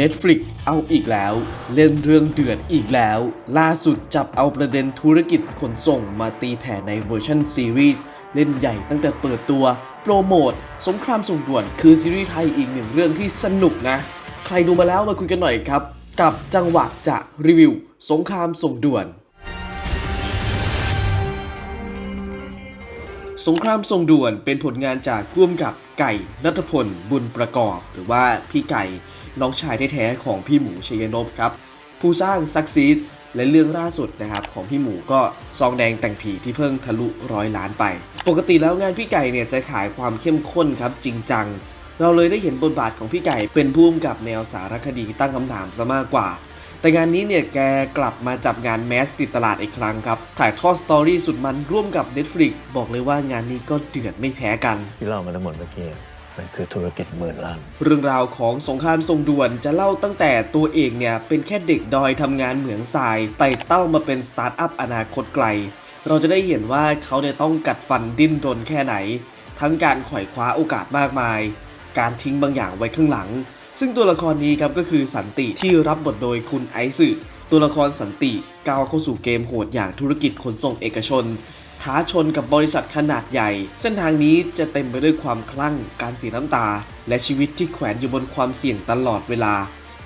Netflix เอาอีกแล้ว เล่นเรื่องเดือดอีกแล้ว ล่าสุดจับเอาประเด็นธุรกิจขนส่งมาตีแผ่ในเวอร์ชันซีรีส์เล่นใหญ่ตั้งแต่เปิดตัว โปรโมท สงครามส่งด่วน คือซีรีส์ไทยอีกหนึ่งเรื่องที่สนุกนะ ใครดูมาแล้วมาคุยกันหน่อยครับ กับจังหวะจะรีวิว สงครามส่งด่วนสงครามทรงด่วนเป็นผลงานจากร่วมกับไก่นัทพลบุญประกอบ หรือว่าพี่ไก่ น้องชายแท้ๆของพี่หมูเชยนพครับผู้สร้างซักซีดและเรื่องล่าสุดนะครับของพี่หมูก็ซองแดงแต่งผีที่เพิ่งทะลุร้อยล้านไป ปกติแล้วงานพี่ไก่เนี่ยจะขายความเข้มข้นครับจริงจัง เราเลยได้เห็นบทบาทของพี่ไก่เป็นผู้กำกับแนวสารคดีตั้งคำถามซะมากกว่า แต่งานนี้เนี่ยแกกลับมาจับงานแมสติดตลาดอีกครั้งครับถ่ายทอดสตอรี่สุดมันร่วมกับ Netflix บอกเลยว่างานนี้ก็เดือดไม่แพ้กันที่เล่ามาทั้งหมดเมื่อกี้ มันคือธุรกิจหมื่นล้าน เรื่องราวของสงครามทรงด่วนจะเล่าตั้งแต่ตัวเองเนี่ยเป็นแค่เด็กดอยทำงานเหมืองทรายไต่เต้ามาเป็นสตาร์ทอัพอนาคตไกล เราจะได้เห็นว่าเขาเนี่ยต้องกัดฟันดิ้นรนแค่ไหน ทั้งการไขว่คว้าโอกาสมากมาย การทิ้งบางอย่างไว้ข้างหลัง ซึ่งตัวละครนี้ครับก็คือสันติที่รับบทโดยคุณไอซ์สึตัวละครสันติก้าวเข้าสู่เกมโหดอย่างธุรกิจขนส่งเอกชน ท้าชนกับบริษัทขนาดใหญ่ เส้นทางนี้จะเต็มไปด้วยความคลั่ง การเสียน้ำตา และชีวิตที่แขวนอยู่บนความเสี่ยงตลอดเวลา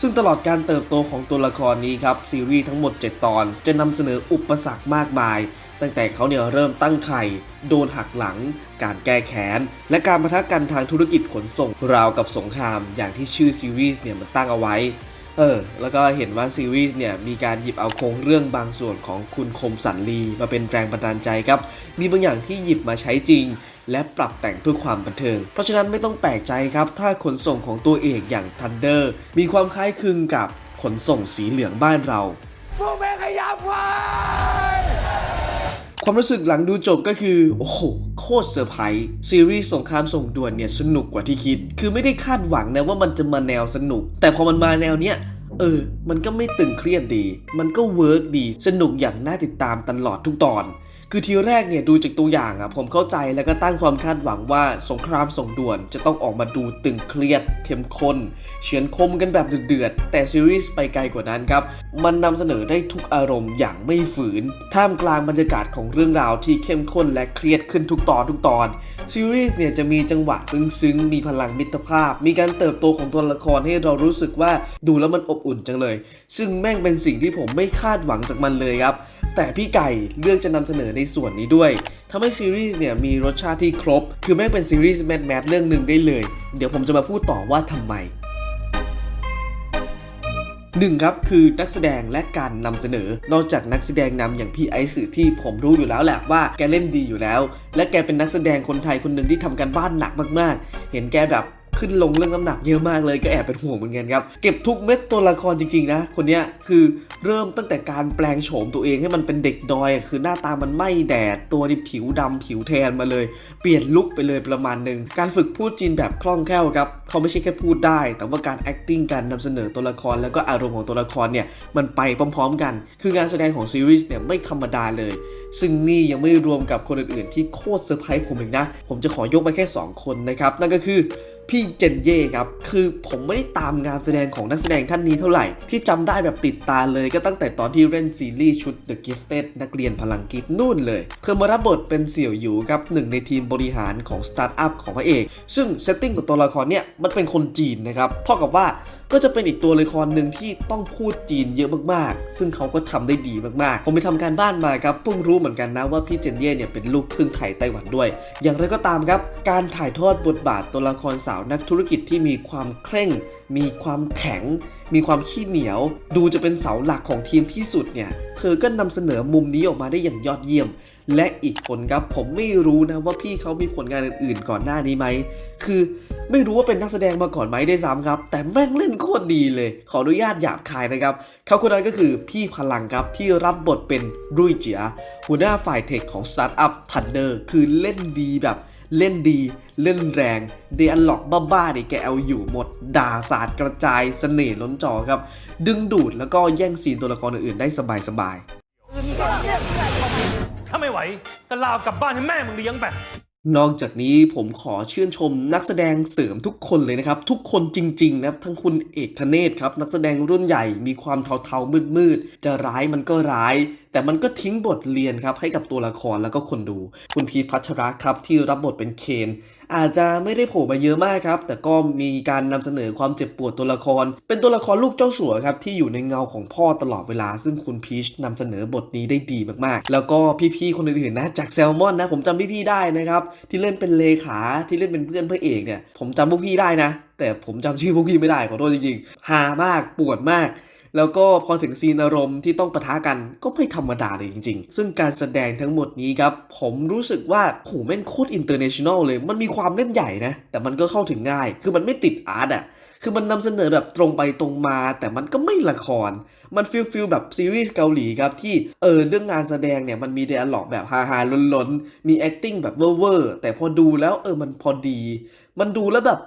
ซึ่งตลอดการเติบโตของตัวละครนี้ครับซีรีส์ทั้งหมด 7 ตอน จะนำเสนออุปสรรคมากมาย ตั้งแต่เขาเนี่ยเริ่มตั้งไข่โดนหักหลัง การแก้แค้น และการประทะกันทางธุรกิจขนส่งราวกับสงคราม อย่างที่ชื่อซีรีส์เนี่ยมันตั้งเอาไว้ เออ แล้วก็เห็นว่าซีรีส์เนี่ยมีการหยิบเอาโครงเรื่องบางส่วนของคุณคมสันลีมาเป็นแรงบันดาลใจครับ มีบางอย่างที่หยิบมาใช้จริง และปรับแต่งเพื่อความบันเทิง เพราะฉะนั้นไม่ต้องแปลกใจครับ ถ้าขนส่งของตัวเอกอย่างทันเดอร์มีความคล้ายคลึงกับขนส่งสีเหลืองบ้านเราพวกแม่ขยับไว้ ความรู้สึกหลังดูจบก็คือ โอ้โห โคตรเซอร์ไพรส์ซีรีส์สงครามส่งด่วนเนี่ย สนุกกว่าที่คิด คือไม่ได้คาดหวังนะว่ามันจะมาแนวสนุก แต่พอมันมาแนวเนี้ยเออ มันก็ไม่ตึงเครียดดี มันก็เวิร์กดี สนุกอย่างน่าติดตามตลอดทุกตอน คือทีแรกเนี่ยดูจากตัวอย่างอะผมเข้าใจแล้วก็ตั้งความคาดหวังว่าสงครามส่งด่วนจะต้องออกมาดูตึงเครียด เข้มข้นเฉือนคมกันแบบเดือดแต่ซีรีส์ไปไกลกว่านั้นครับ มันนำเสนอได้ทุกอารมณ์อย่างไม่ฝืน ท่ามกลางบรรยากาศของเรื่องราวที่เข้มข้นและเครียดขึ้นทุกตอนทุกตอนซีรีส์เนี่ยจะมีจังหวะซึ้งๆ มีพลังมิตรภาพ มีการเติบโตของตัวละครให้เรารู้สึกว่าดูแล้วมันอบอุ่นจังเลย ซึ่งแม่งเป็นสิ่งที่ผมไม่คาดหวังจากมันเลยครับ แต่พี่ไก่เลือกจะนำเสนอในส่วนนี้ด้วยทำให้ซีรีส์เนี่ยมีรสชาติที่ครบ คือแม่งเป็นซีรีส์แมสแมสเรื่องหนึ่งได้เลย เดี๋ยวผมจะมาพูดต่อว่าทำไมหนึ่งครับคือนักแสดงและการนำเสนอ นอกจากนักแสดงนำอย่างพี่ไอซ์สื่อที่ผมรู้อยู่แล้วแหละว่าแกเล่นดีอยู่แล้ว และแกเป็นนักแสดงคนไทยคนหนึ่งที่ทำการบ้านหนักมากๆ เห็นแกแบบ ขึ้นลงเรื่องน้ำหนักเยอะมากเลยก็แอบเป็นห่วงเหมือนกันครับ เก็บทุกเม็ดตัวละครจริง ๆ นะ คนเนี้ยคือเริ่มตั้งแต่การแปลงโฉมตัวเองให้มันเป็นเด็กดอย คือหน้าตามันไม่แดดตัวนี่ผิวดำผิวแทนมาเลย เปลี่ยนลุคไปเลยประมาณหนึ่งการฝึกพูดจีนแบบคล่องแคล่วครับเขาไม่ใช่แค่พูดได้ แต่ว่าการ acting การนำเสนอตัวละครแล้วก็อารมณ์ของตัวละครเนี่ยมันไปพร้อมๆกัน คืองานแสดงของซีรีส์เนี่ยไม่ธรรมดาเลย ซึ่งนี่ยังไม่รวมกับคนอื่นๆที่โคตรเซอร์ไพรส์ผมอีกนะ ผมจะขอยกมาแค่ 2 คนนะครับ นั่นก็คือ พี่เจนเย่ครับ คือผมไม่ได้ตามงานแสดงของนักแสดงท่านนี้เท่าไหร่ ที่จำได้แบบติดตาเลยก็ตั้งแต่ตอนที่เล่นซีรีส์ชุด The Gifted นักเรียนพลังกิฟนู่นเลยเธอมารับบทเป็นเสี่ยวหยูครับหนึ่งในทีมบริหารของสตาร์ทอัพของพระเอก ซึ่งเซตติ้งของตัวละครเนี่ยมันเป็นคนจีนนะครับเท่ากับว่าก็จะเป็นอีกตัวละครหนึ่งที่ต้องพูดจีนเยอะมากๆ ซึ่งเขาก็ทำได้ดีมากๆ ผมไปทำการบ้านมาครับเพิ่งรู้เหมือนกันนะว่าพี่เจนเย่เนี่ยเป็นลูกครึ่งไทยไต้หวันด้วย อย่างไรก็ตามครับการถ่ายทอดบทบาทตัวละครสาวนักธุรกิจที่มีความเคร่ง มีความแข็ง มีความขี้เหนียว ดูจะเป็นเสาหลักของทีมที่สุดเนี่ย เธอก็นำเสนอมุมนี้ออกมาได้อย่างยอดเยี่ยม และอีกคนครับผมไม่รู้นะว่าพี่เขามีผลงานอื่นๆ ก่อนหน้านี้ไหม คือไม่รู้ว่าเป็นนักแสดงมาก่อนไหมได้ซ้ำครับ แต่แม่งเล่นโคตรดีเลย ขออนุญาตหยาบคายนะครับ เขาคนนั้นก็คือพี่พลังครับที่รับบทเป็นรุ่ยเจียหัวหน้าฝ่ายเทคของสตาร์ทอัพทันเดอร์คือเล่นดีแบบ เล่นดี เล่นแรง เดอันล็อกบ้าๆนี่แกเอาอยู่หมด ด่าสาดกระจายเสน่ห์ล้นจอครับ ดึงดูดแล้วก็แย่งซีนตัวละครอื่นๆได้สบายๆ ถ้าไม่ไหวก็ลาวกลับบ้านให้แม่มึงเลี้ยงไปนอกจากนี้ผมขอชื่นชมนักแสดงเสริมทุกคนเลยนะครับ ทุกคนจริงๆนะครับทั้งคุณเอกธเนศครับ นักแสดงรุ่นใหญ่มีความเทาๆมืดๆ จะร้ายมันก็ร้าย แต่มันก็ทิ้งบทเรียนครับให้กับตัวละครแล้วก็คนดู คุณพีพัชระครับที่รับบทเป็นเคน อาจจะไม่ได้โผล่มาเยอะมากครับ แต่ก็มีการนำเสนอความเจ็บปวดตัวละคร เป็นตัวละครลูกเจ้าสัวครับที่อยู่ในเงาของพ่อตลอดเวลา ซึ่งคุณพีชนำเสนอบทนี้ได้ดีมากๆ แล้วก็พี่ๆคนอื่นๆนะจากแซลมอนนะผมจำพี่ๆได้นะครับที่เล่นเป็นเลขาที่เล่นเป็นเพื่อนพระเอกเนี่ยผมจำพวกพี่ได้นะ แต่ผมจำชื่อพวกพี่ไม่ได้ขอโทษจริงๆฮามากปวดมาก แล้วก็พอถึงซีนอารมณ์ที่ต้องปะทะกันก็ไม่ธรรมดาเลยจริง ๆ ซึ่งการแสดงทั้งหมดนี้ครับ ผมรู้สึกว่าโหแม่งโคตรอินเตอร์เนชั่นแนลเลย มันมีความเล่นใหญ่นะ แต่มันก็เข้าถึงง่าย คือมันไม่ติดอาร์ตอะคือมันนำเสนอแบบตรงไปตรงมา แต่มันก็ไม่ละคร มันฟิลฟิลแบบซีรีส์เกาหลีครับ ที่เออเรื่องงานแสดงเนี่ยมันมีเดอะล็อกแบบฮาฮาๆล้นๆ มี acting แบบเวอร์ๆแต่พอดูแล้วเออมันพอดี มันดูแล้วแบบ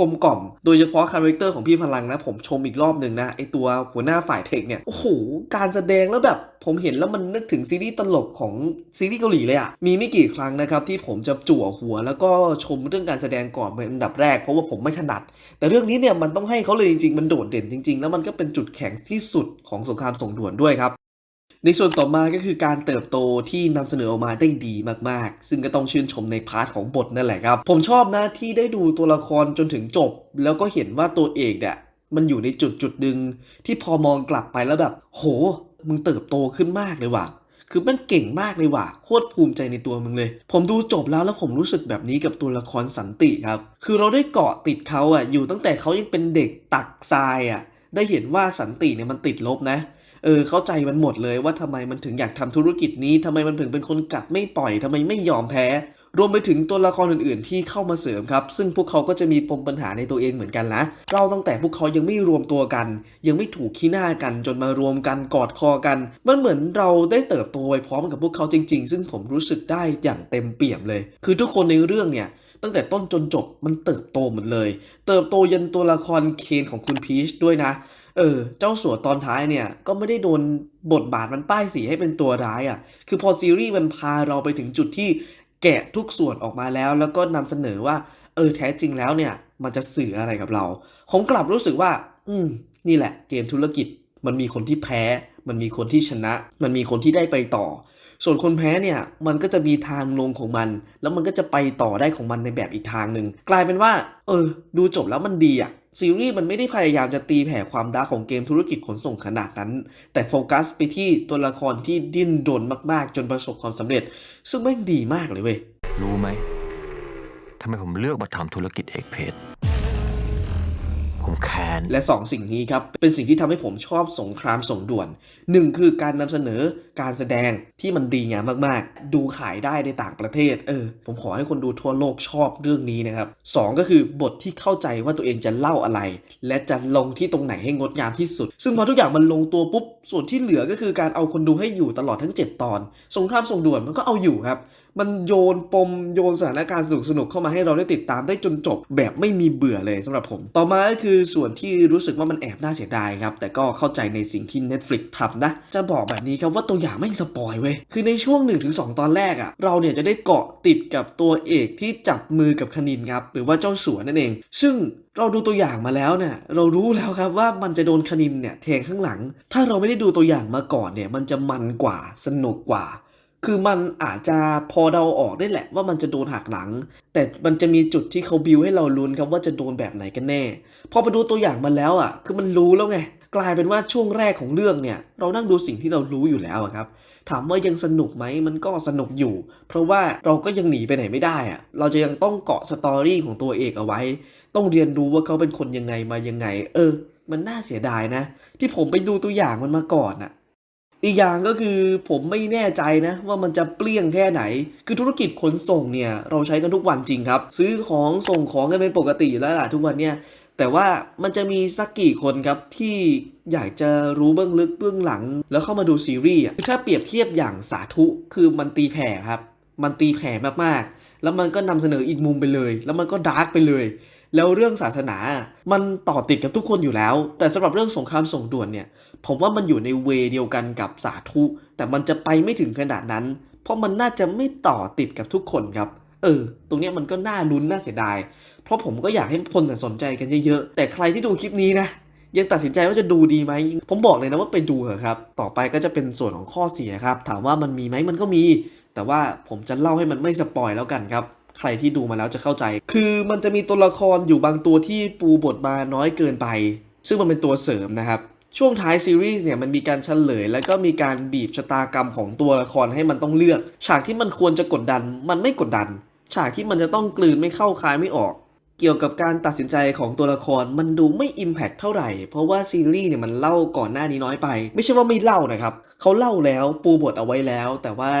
กลมกล่อม โดยเฉพาะคาแรคเตอร์ของพี่พลังนะ ผมชมอีกรอบหนึ่งนะไอตัวหัวหน้าฝ่ายเทคเนี่ยโอ้โหการแสดงแล้วแบบผมเห็นแล้วมันนึกถึงซีรีส์ตลกของซีรีส์เกาหลีเลยอะมีไม่กี่ครั้งนะครับที่ผมจะจั่วหัว แล้วก็ชมเรื่องการแสดงก่อนเป็นอันดับแรกเพราะว่าผมไม่ถนัด แต่เรื่องนี้เนี่ยมันต้องให้เขาเลยจริงๆ มันโดดเด่นจริง ๆ แล้วมันก็เป็นจุดแข็งที่สุดของสงครามส่งด่วนด้วยครับ ในส่วนต่อมาก็คือการเติบโตที่นำเสนอออกมาได้ดีมากๆ ซึ่งก็ต้องชื่นชมในพาร์ทของบทนั่นแหละครับ ผมชอบนะที่ได้ดูตัวละครจนถึงจบ แล้วก็เห็นว่าตัวเอกเนี่ยมันอยู่ในจุดจุดหนึ่งที่พอมองกลับไปแล้วแบบ โห มึงเติบโตขึ้นมากเลยว่ะ คือมันเก่งมากเลยว่ะ โคตรภูมิใจในตัวมึงเลย ผมดูจบแล้วแล้วผมรู้สึกแบบนี้กับตัวละครสันติครับ คือเราได้เกาะติดเขาอะอยู่ตั้งแต่เขายังเป็นเด็กตักทรายอะได้เห็นว่าสันติเนี่ยมันติดลบนะ เออเข้าใจมันหมดเลยว่าทำไมมันถึงอยากทำธุรกิจนี้ทำไมมันถึงเป็นคนกัดไม่ปล่อยทำไมไม่ยอมแพ้ รวมไปถึงตัวละครอื่นๆ ที่เข้ามาเสริมครับ ซึ่งพวกเขาก็จะมีปมปัญหาในตัวเองเหมือนกันนะเราตั้งแต่พวกเขายังไม่รวมตัวกัน ยังไม่ถูกขี้หน้ากันจนมารวมกันกอดคอกัน มันเหมือนเราได้เติบโตไปพร้อมกับพวกเขาจริง ๆ ซึ่งผมรู้สึกได้อย่างเต็มเปี่ยมเลย คือทุกคนในเรื่องเนี่ยตั้งแต่ต้นจนจบมันเติบโตหมดเลย เติบโตยันตัวละครเคนของคุณพีชด้วยนะ เออ เจ้าสัวตอนท้ายเนี่ย ก็ไม่ได้โดนบทบาทมันป้ายสีให้เป็นตัวร้ายอะ่ะ คือพอซีรีส์มันพาเราไปถึงจุดที่แกะทุกส่วนออกมาแล้ว แล้วก็นำเสนอว่า เออแท้จริงแล้วเนี่ย มันจะสื่ออะไรกับเรา ผมกลับรู้สึกว่า อืม นี่แหละ เกมธุรกิจมันมีคนที่แพ้ มันมีคนที่ชนะ มันมีคนที่ได้ไปต่อ ส่วนคนแพ้เนี่ยมันก็จะมีทางลงของมัน แล้วมันก็จะไปต่อได้ของมันในแบบอีกทางหนึ่งกลายเป็นว่า เออ ดูจบแล้วมันดีอะซีรีส์มันไม่ได้พยายามจะตีแผ่ความดาร์ของเกมธุรกิจขนส่งขนาดนั้น แต่โฟกัสไปที่ตัวละครที่ดิ้นรนมากๆ จนประสบความสำเร็จ ซึ่งแม่งดีมากเลยเว้ยรู้ไหมทำไมผมเลือกมาทำธุรกิจเอกเพชร ผมแค้นและ 2 สิ่งนี้ครับเป็นสิ่งที่ทำให้ผมชอบสงครามสงด่วน 1 คือการนำเสนอการแสดงที่มันดีงามมากๆ ดูขายได้ในต่างประเทศเออผมขอให้คนดูทั่วโลกชอบเรื่องนี้นะครับ2ก็คือบทที่เข้าใจว่าตัวเองจะเล่าอะไร และจะลงที่ตรงไหนให้งดงามที่สุด ซึ่งพอทุกอย่างมันลงตัวปุ๊บส่วนที่เหลือก็คือการเอาคนดูให้อยู่ตลอดทั้ง 7 ตอน สงครามสงด่วนมันก็เอาอยู่ครับมันโยนปมโยนสถานการณ์สนุกสนุกเข้ามาให้เราได้ติดตามได้จนจบแบบไม่มีเบื่อเลยสำหรับผม ต่อมาก็คือือส่วนที่รู้สึกว่ามันแอบน่าเสียดายครับ แต่ก็เข้าใจในสิ่งที่ Netflix ทำนะ จะบอกแบบนี้ครับว่าตัวอย่างไม่สปอยเว้ย คือในช่วง 1-2 ตอนแรกอะ เราเนี่ยจะได้เกาะติดกับตัวเอกที่จับมือกับคณินครับ หรือว่าเจ้าสัวนั่นเอง ซึ่งเราดูตัวอย่างมาแล้วเนี่ยเรารู้แล้วครับว่ามันจะโดนคณินเนี่ยแทงข้างหลัง ถ้าเราไม่ได้ดูตัวอย่างมาก่อนเนี่ยมันจะมันกว่าสนุกกว่า คือมันอาจจะพอเดาออกได้แหละว่ามันจะโดนหักหลัง แต่มันจะมีจุดที่เขาบิวให้เราลุ้นครับว่าจะโดนแบบไหนกันแน่ พอไปดูตัวอย่างมันแล้วอะ คือมันรู้แล้วไง กลายเป็นว่าช่วงแรกของเรื่องเนี่ย เรานั่งดูสิ่งที่เรารู้อยู่แล้วครับ ถามว่ายังสนุกไหมมันก็สนุกอยู่ เพราะว่าเราก็ยังหนีไปไหนไม่ได้อะ เราจะยังต้องเกาะสตอรี่ของตัวเอกเอาไว้ ต้องเรียนรู้ว่าเขาเป็นคนยังไงมายังไง เออ มันน่าเสียดายนะ ที่ผมไปดูตัวอย่างมันมาก่อนอะ อีกอย่างก็คือผมไม่แน่ใจนะว่ามันจะเปลี่ยงแค่ไหน คือธุรกิจขนส่งเนี่ยเราใช้กันทุกวันจริงครับ ซื้อของส่งของกันเป็นปกติแล้วล่ะทุกวันเนี่ยแต่ว่ามันจะมีสักกี่คนครับที่อยากจะรู้เบื้องลึกเบื้องหลัง แล้วเข้ามาดูซีรีส์อะถ้าเปรียบเทียบอย่างสาธุคือมันตีแผ่ครับ มันตีแผ่มากๆ แล้วมันก็นำเสนออีกมุมไปเลย แล้วมันก็ดาร์กไปเลย แล้วเรื่องศาสนา มันต่อติดกับทุกคนอยู่แล้ว แต่สำหรับเรื่องสงครามส่งด่วนเนี่ย ผมว่ามันอยู่ในเวเดียวกันกับสาธุ แต่มันจะไปไม่ถึงขนาดนั้น เพราะมันน่าจะไม่ต่อติดกับทุกคนครับ เออ ตรงนี้มันก็น่าลุ้นน่าเสียดาย เพราะผมก็อยากให้คนสนใจกันเยอะๆ แต่ใครที่ดูคลิปนี้นะยังตัดสินใจว่าจะดูดีไหม ผมบอกเลยนะว่าไปดูเถอะครับ ต่อไปก็จะเป็นส่วนของข้อเสียครับ ถามว่ามันมีไหมมันก็มี แต่ว่าผมจะเล่าให้มันไม่สปอยแล้วกันครับ ใครที่ดูมาแล้วจะเข้าใจ คือมันจะมีตัวละครอยู่บางตัวที่ปูบทมาน้อยเกินไป ซึ่งมันเป็นตัวเสริมนะครับ ช่วงท้ายซีรีส์เนี่ยมันมีการเฉลย แล้วก็มีการบีบชะตากรรมของตัวละครให้มันต้องเลือก ฉากที่มันควรจะกดดัน มันไม่กดดัน ฉากที่มันจะต้องกลืนไม่เข้าคายไม่ออก เกี่ยวกับการตัดสินใจของตัวละครมันดูไม่ Impact เท่าไหร่ เพราะว่าซีรีส์เนี่ยมันเล่าก่อนหน้านี้น้อยไป ไม่ใช่ว่าไม่เล่านะครับเขาเล่าแล้วปูบทเอาไว้แล้ว แต่ว่า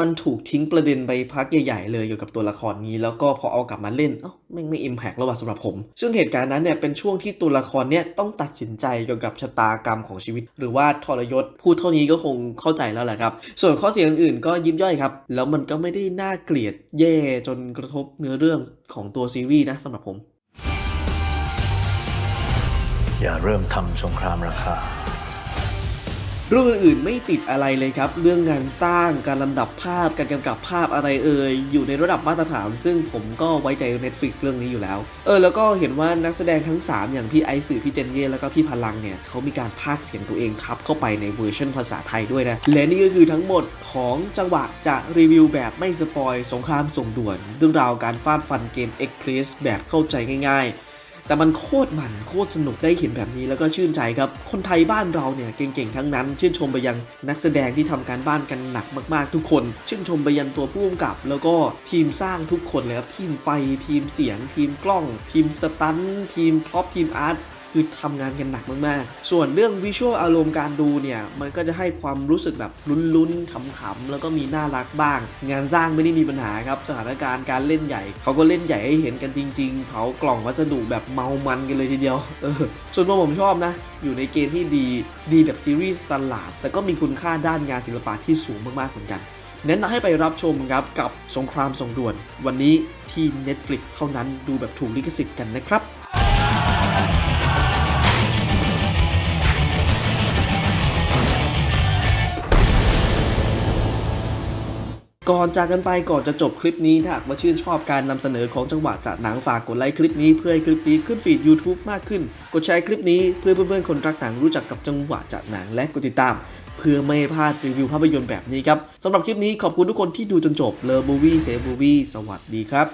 มันถูกทิ้งประเด็นไปพักใหญ่ๆเลยเกี่ยวกับตัวละครนี้ แล้วก็พอเอากลับมาเล่นเอ้าไม่ไม่ Impact แล้วว่ะสำหรับผม ซึ่งเหตุการณ์นั้นเนี่ยเป็นช่วงที่ตัวละครเนี่ยต้องตัดสินใจเกี่ยวกับชะตากรรมของชีวิต หรือว่าทรยศพูดเท่านี้ก็คงเข้าใจแล้วแหละครับ ส่วนข้อเสียอื่นๆก็ยิบย่อยครับ แล้วมันก็ไม่ได้น่าเกลียดแย่จนกระทบเนื้อเรื่องของตัวซีรีส์นะสำหรับผม อย่าเริ่มทำสงครามราคา เรื่องอื่นๆไม่ติดอะไรเลยครับ เรื่องงานสร้างการลำดับภาพการกำกับภาพอะไรเอ่ยอยู่ในระดับมาตรฐาน ซึ่งผมก็ไว้ใจ Netflix เรื่องนี้อยู่แล้ว เออแล้วก็เห็นว่านักแสดงทั้ง 3 อย่างพี่ไอซ์สือพี่เจนเย่แล้วก็พี่พลังเนี่ยเขามีการพากเสียงตัวเองทับเข้าไปในเวอร์ชันภาษาไทยด้วยนะและนี่ก็คือทั้งหมดของจังหวะจะรีวิวแบบไม่สปอยสงครามส่งด่วน เรื่องราวการฟาดฟันเกม Express แบบเข้าใจง่ายๆ แต่มันโคตรมันโคตรสนุกได้เห็นแบบนี้แล้วก็ชื่นใจครับ คนไทยบ้านเราเนี่ยเก่งๆทั้งนั้น ชื่นชมไปยังนักแสดงที่ทำการบ้านกันหนักมากๆทุกคน ชื่นชมไปยังตัวผู้กำกับ แล้วก็ทีมสร้างทุกคนเลยครับทีมไฟทีมเสียง ทีมกล้อง ทีมสตันท์ทีมพร็อพทีมอาร์ต คือทำงานกันหนักมากๆ ส่วนเรื่องวิชวลอารมณ์การดูเนี่ย มันก็จะให้ความรู้สึกแบบลุ้นๆขำๆ แล้วก็มีน่ารักบ้าง งานสร้างไม่ได้มีปัญหาครับ สถานการณ์การเล่นใหญ่ เขาก็เล่นใหญ่ให้เห็นกันจริง ๆ เผากล่องวัสดุแบบเมามันกันเลยทีเดียว เออ ส่วนตัวผมชอบนะ อยู่ในเกณฑ์ที่ดีดีแบบซีรีส์ตลาด แต่ก็มีคุณค่าด้านงานศิลปะที่สูงมากๆเหมือนกันแนะนำให้ไปรับชมครับกับสงครามส่งด่วน วันนี้ที่ Netflix เท่านั้นดูแบบถูกลิขสิทธิ์กันนะครับ ก่อนจากกันไปก่อนจะจบคลิปนี้ถ้าหากว่าชื่นชอบการนำเสนอของจังหวะจากหนังฝากกดไลค์คลิปนี้เพื่อให้คลิปนี้ขึ้นฟีด YouTube มากขึ้น กดแชร์คลิปนี้เพื่อเพื่อนๆคนรักหนังรู้จักกับจังหวะจากหนังและกดติดตาม เพื่อไม่พลาดรีวิวภาพยนตร์แบบนี้ครับสำหรับคลิปนี้ขอบคุณทุกคนที่ดูจนจบเลอบูวี่เซบูวี่สวัสดีครับ